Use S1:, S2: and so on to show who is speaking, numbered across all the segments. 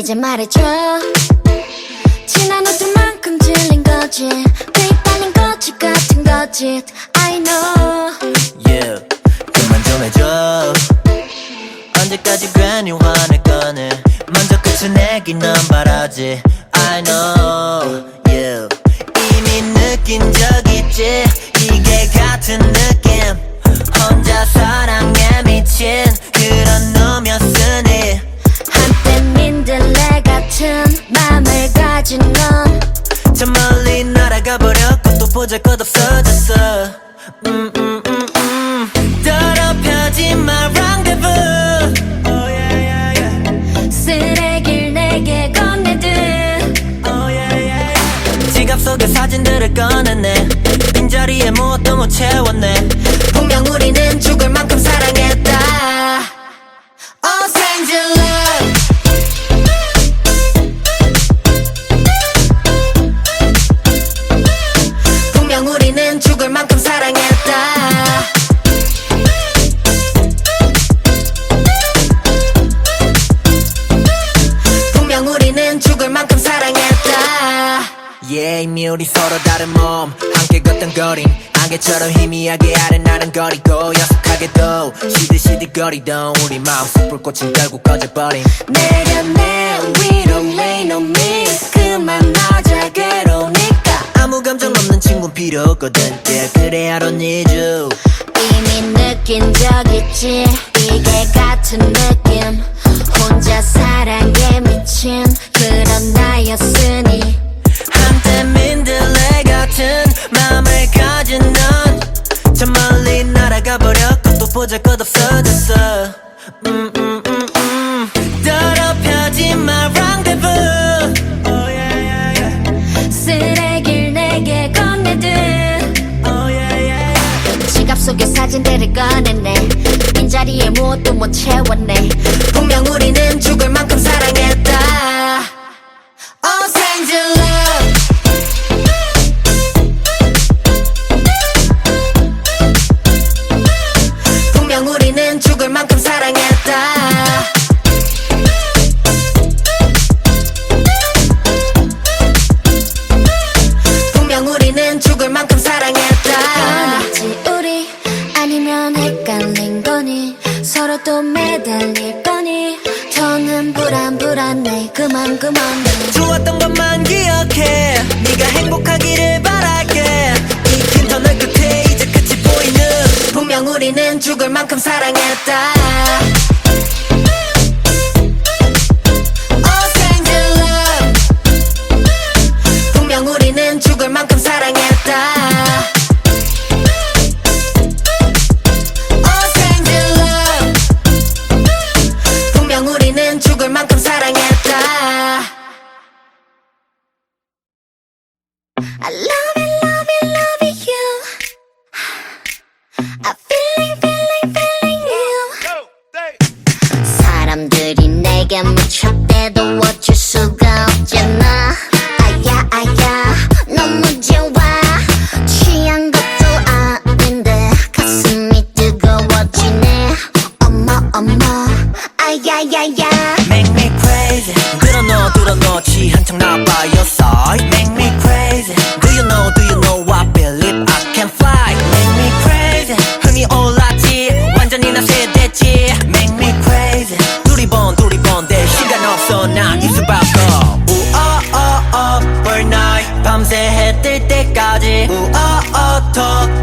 S1: 이제 말해줘. 지난 옷들만큼 질린 거지. 빅 아닌 거짓 같은 거짓 I know.
S2: Yeah. 그만 좀 해줘. 언제까지 괜히 화낼 거네. 먼저 끝을 넌 바라지. I know. Yeah. 이미 느낀 적 있지
S1: 맘을 가진
S2: 넌저 멀리 날아가 버렸고 또 보잘것 없어졌어 음, 음, 음, 음. 더럽혀진 my rendezvous oh, yeah, yeah, yeah.
S1: 쓰레기를 내게 건네듯
S2: Oh, yeah, yeah, yeah. 지갑 속에 사진들을 꺼냈네 빈자리에 무엇도 못 채웠네 분명 우리는 죽을 만큼 만큼 사랑했다. Yeah 이미 우리 서로 다른 몸 함께 걷던 거린 안개처럼 희미하게 아른아른 거리고 약속하게도 시들시들거리던 우리 마음속 불꽃은 결국 꺼져버린.
S1: 내려내 We don't lay on me 그만 하자 괴로우니까.
S2: 아무 감정 없는 친구는 필요 없거든. Yeah, 그래 I don't need you.
S1: 이미 느낀 적 있지? 이게 같은 느낌 혼자 사랑에 미친 그런 나였으니
S2: 한때 민들레 같은 마음을 가진 넌저 멀리 날아가 버렸고 또 보잘 것 없어졌어 음, 음, 음, 음.
S1: 거니? 서로 또 매달릴 거니? 더는 불안 불안해. 그만 그만
S2: 좋았던 것만 기억해. 네가 행복하기를 바랄게. 이 터널 끝에 이제 끝이 보이는. 분명 우리는 죽을 만큼 사랑했다
S1: I feeling feeling feeling you 사람들이 내게 묻혀대도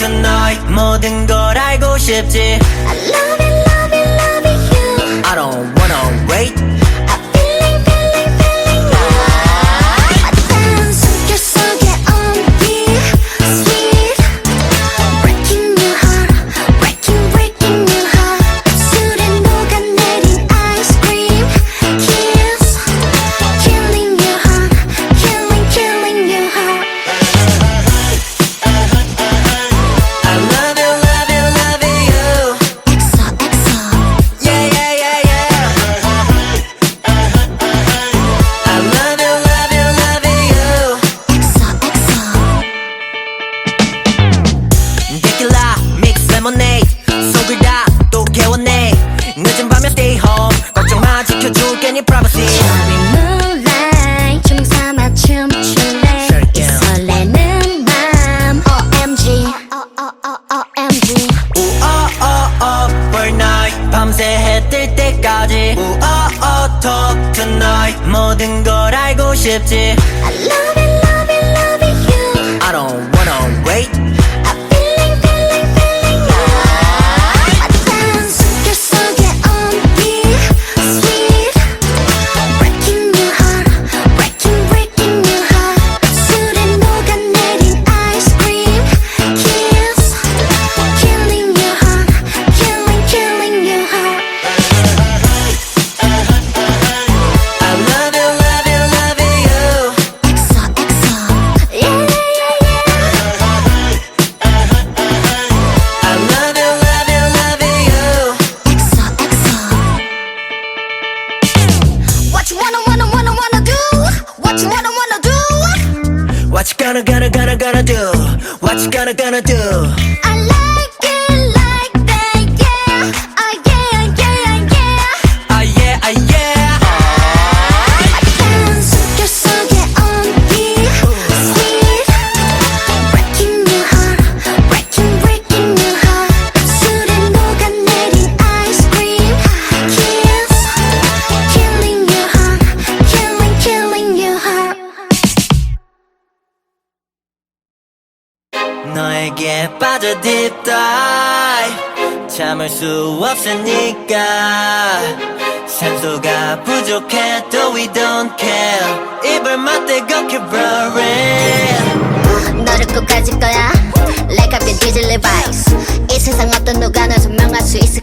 S2: tonight 모든 걸 알고 싶지
S1: I love you love you love you
S2: I don't wanna wait 너에게 빠져 deep dive 참을 수 없으니까 부족해도 we don't care 입을 맞대고 keep roaring
S1: 너를 꼭 가질 거야 Like I've been
S2: d i g i t a l i z e 이 세상 어떤 누가 널 설명할 수 있을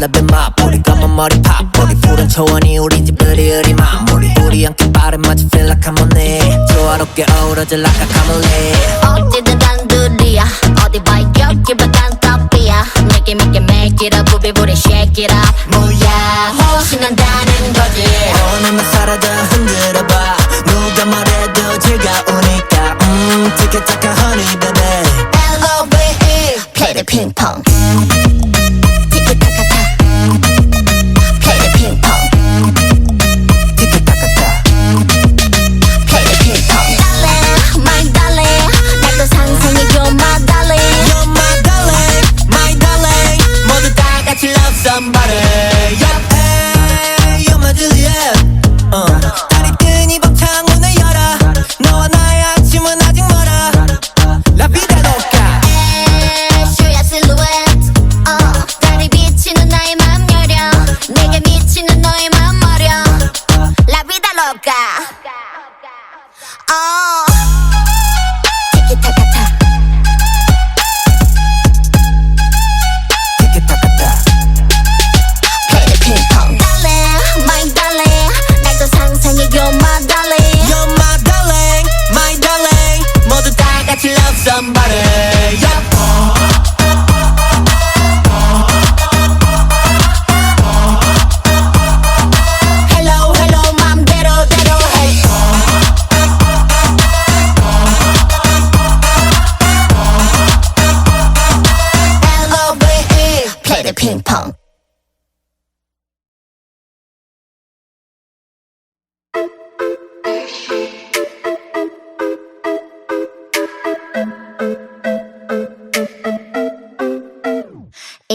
S2: 러브 마포리 검은 머리 파포리 푸른 초원이 우리 집 으리으리 마무리 우리 함께 빠른 마치 feel like I'm on it 조화롭게 어우러질 like I'm on it
S1: 어찌든 단둘이야. 어디 봐 여기만 단답이야. 내게 믿게 make it up 부비부리 shake it up 뭐야? 신난다는 거지.
S2: 오늘만 사라져 흔들어봐. 누가 말해도 즐거우니까. 음 티켓 타카 honey baby.
S1: L-O-V-E play the ping pong.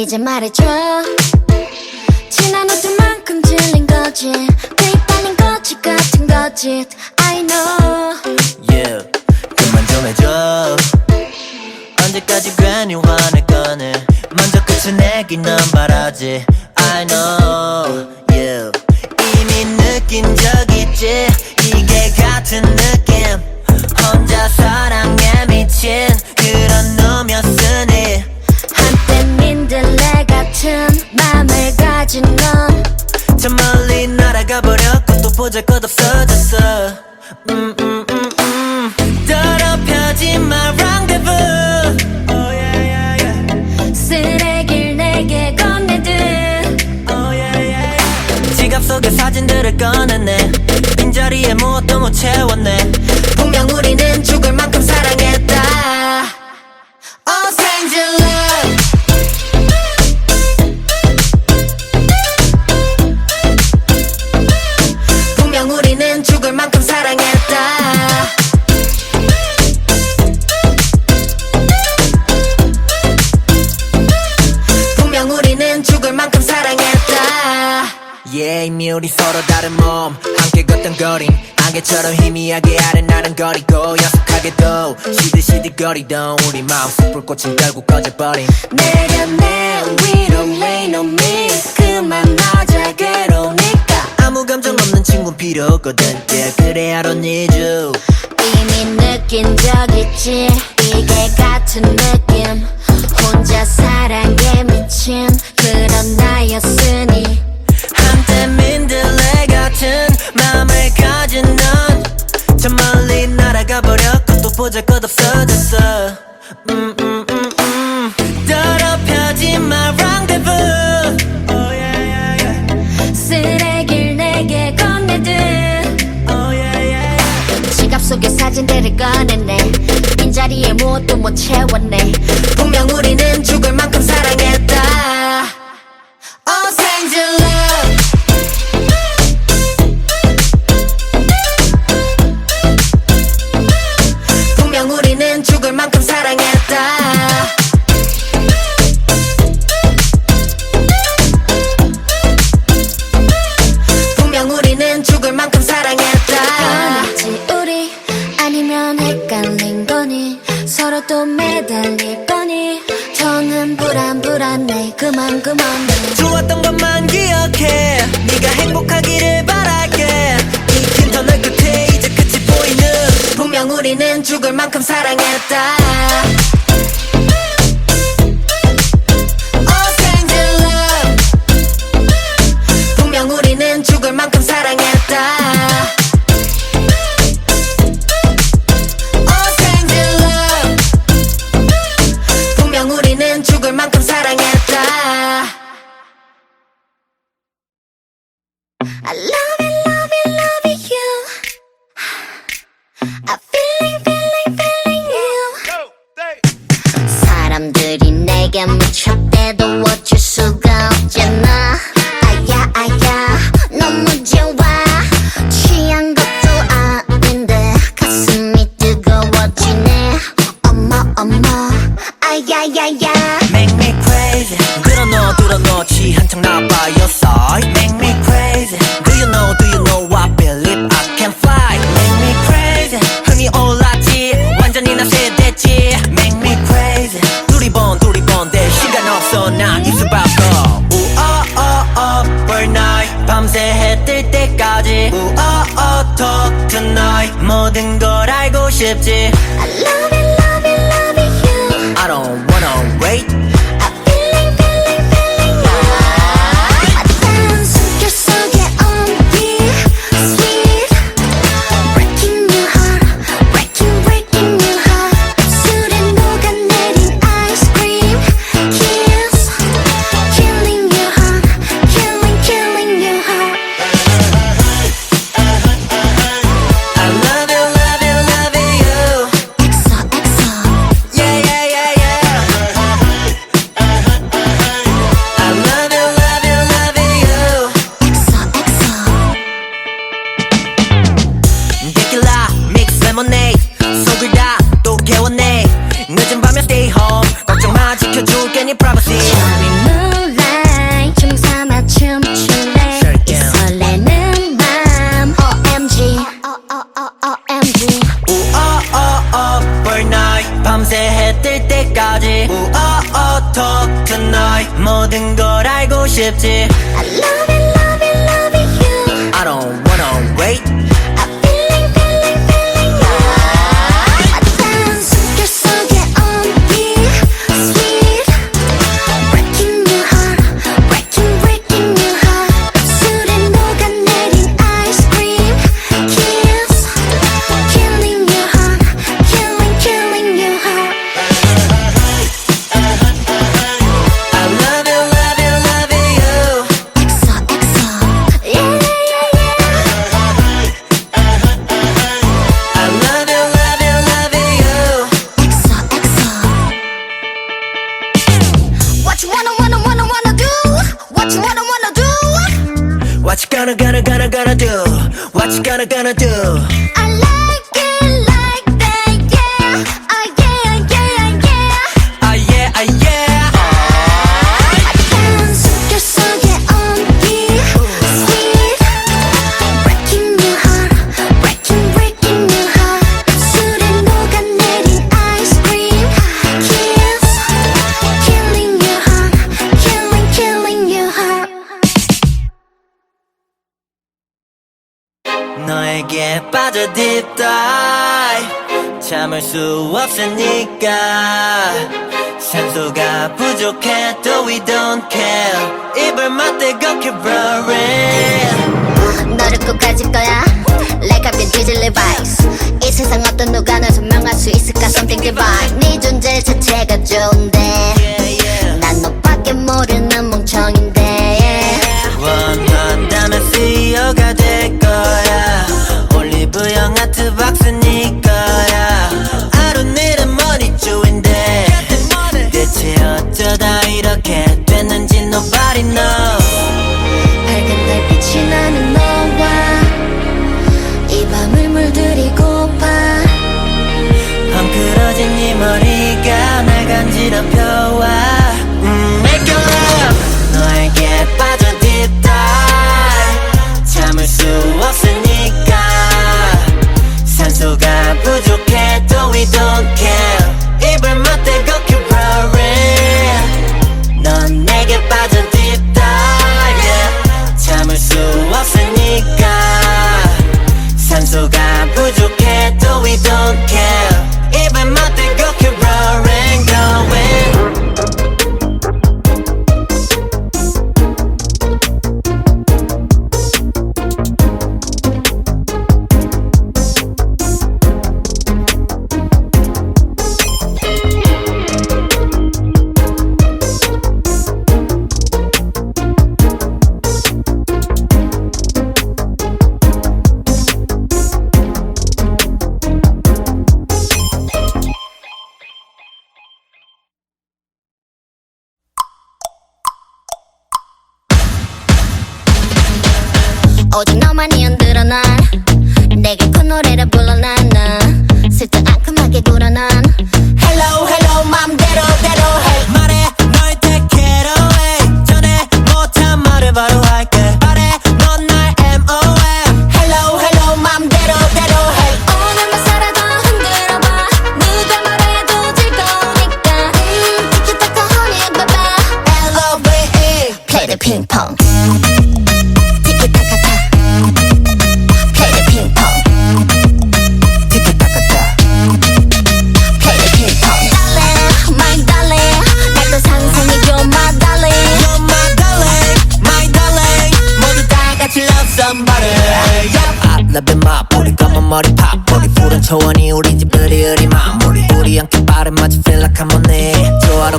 S1: 이제 말해줘. 지난 옷들만큼 질린 거지. 뒷발린 거지 같은 거짓 I know.
S2: Yeah 그만 좀 해줘. 언제까지 괜히 화낼 거네. 먼저 끝을 내긴 넌 바라지. I know. Yeah 이미 느낀 적 있지. 이게 같은 느낌. 혼자 사랑에 미친
S1: 맘을 가진
S2: 넌저 멀리 날아가 버렸고 또 보잘것 없어졌어 음, 음, 음, 음. 더럽혀진 my rendezvous oh, yeah, yeah, yeah.
S1: 쓰레기를 내게 건네듯
S2: Oh, yeah, yeah, yeah. 지갑 속에 사진들을 꺼냈네 빈자리에 무엇도 못 채웠네 Yeah 이미 우리 서로 다른 몸 함께 걷던 거린 안개처럼 희미하게 아른아른거리고 약속하게도 시들시들거리던 우리 마음속 불꽃은 결국 꺼져버린.
S1: 내려 내 위로 lean on me 그만 하자 괴로우니까.
S2: 아무 감정 없는 친구 필요 없거든. Yeah, 그래 I don't need you.
S1: 이미 느낀 적 있지? 이게 같은 느낌. 혼자 사랑에 미친 그런 나였으니
S2: 한때 민들레 같은 마음을 가진 넌저 멀리 날아가 버렸고 또 보잘 것 없어졌어. 음, 음, 음, 음. oh, Oh,
S1: 꺼냈네. 빈자리에 무엇도 못 채웠네.
S2: 분명 우리는 죽을 만
S1: 서로 또 매달릴 거니? 더는 불안 불안해. 그만 그만해
S2: 좋았던 것만 기억해. 네가 행복하기를 바랄게. 이긴 터널 끝에 이제 끝이 보이는. 분명 우리는 죽을 만큼 사랑했다 모든 걸 알고 싶지
S1: I love it love it love it you
S2: I don't wanna wait 빠져 deep dive 참을 수 없으니까 산소가 부족해 Do we don't care 입을 맞대고 keep roaring
S1: 너를 꼭 가질 거야 Like I've been teasing Levi's 이 세상 어떤 누가 널 설명할 수 있을까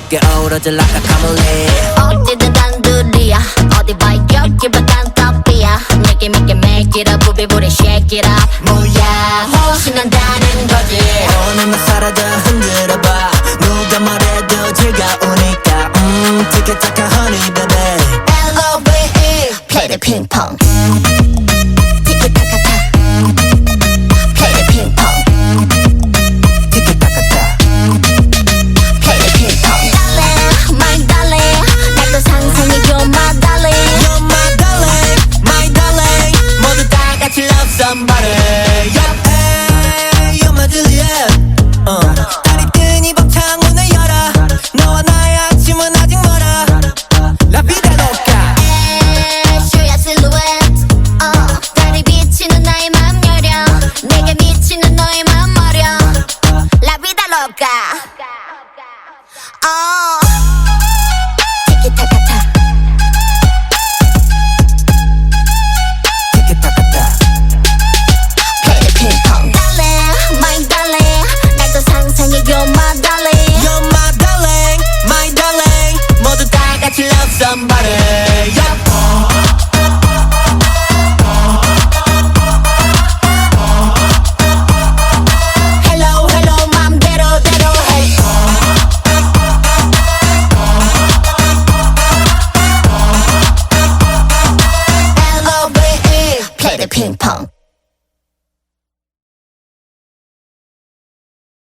S2: 쉽게
S1: 어우러질
S2: 라카카몰리.
S1: 어디든 단둘이야. 어디 봐 여기보단 커피야. 내게 믿게 make it up 부비부리 shake it up 뭐야? 신난다는 거지?
S2: 오늘만 사라져 흔들어봐. 누가 말해도 즐거우니까. 음 티켓타카 honey baby.
S1: L-O-V-E play the ping pong.